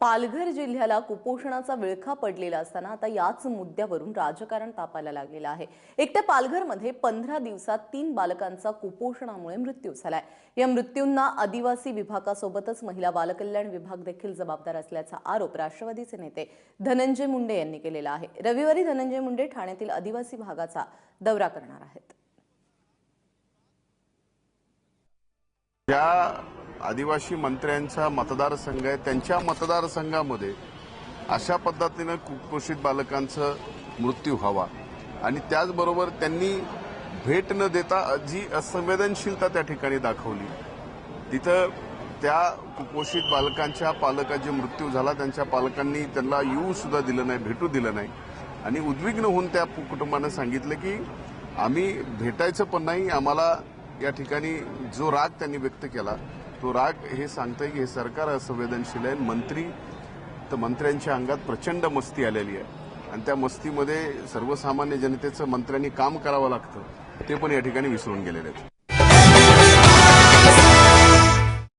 पालघर जिल्ह्याला कुपोषणाचा विळखा पडलेला असताना आता याच मुद्द्यावरून राजकारण तापायला लागलेलं आहे. एकट्या पालघरमध्ये पंधरा दिवसात तीन बालकांचा कुपोषणामुळे मृत्यू झालाय. या मृत्यूंना आदिवासी विभागासोबतच महिला बालकल्याण विभाग देखील जबाबदार असल्याचा आरोप राष्ट्रवादीचे नेते धनंजय मुंडे यांनी केलेला आहे. रविवारी धनंजय मुंडे ठाण्यातील आदिवासी भागाचा दौरा करणार आहेत. आदिवासी मंत्र्यांचा मतदारसंघ आहे. त्यांच्या मतदारसंघामध्ये अशा पद्धतीनं कुपोषित बालकांचं मृत्यू व्हावा. आणि त्याचबरोबर त्यांनी भेट न देता जी असंवेदनशीलता त्या ठिकाणी दाखवली तिथं त्या कुपोषित बालकांच्या पालकाचा मृत्यू झाला त्यांच्या पालकांनी त्यांना येऊ सुद्धा दिलं नाही भेटू दिलं नाही. आणि उद्विग्न होऊन त्या कुटुंबानं सांगितलं की आम्ही भेटायचं पण नाही आम्हाला या ठिकाणी जो राग त्यांनी व्यक्त केला तो राग हे सांगतंय की हे सरकार असंवेदनशील आहे मंत्री तर मंत्र्यांच्या अंगात प्रचंड मस्ती आलेली आहे. आणि त्या मस्तीमध्ये सर्वसामान्य जनतेचं मंत्र्यांनी काम करावं लागतं ते पण या ठिकाणी विसरून गेलेले आहेत.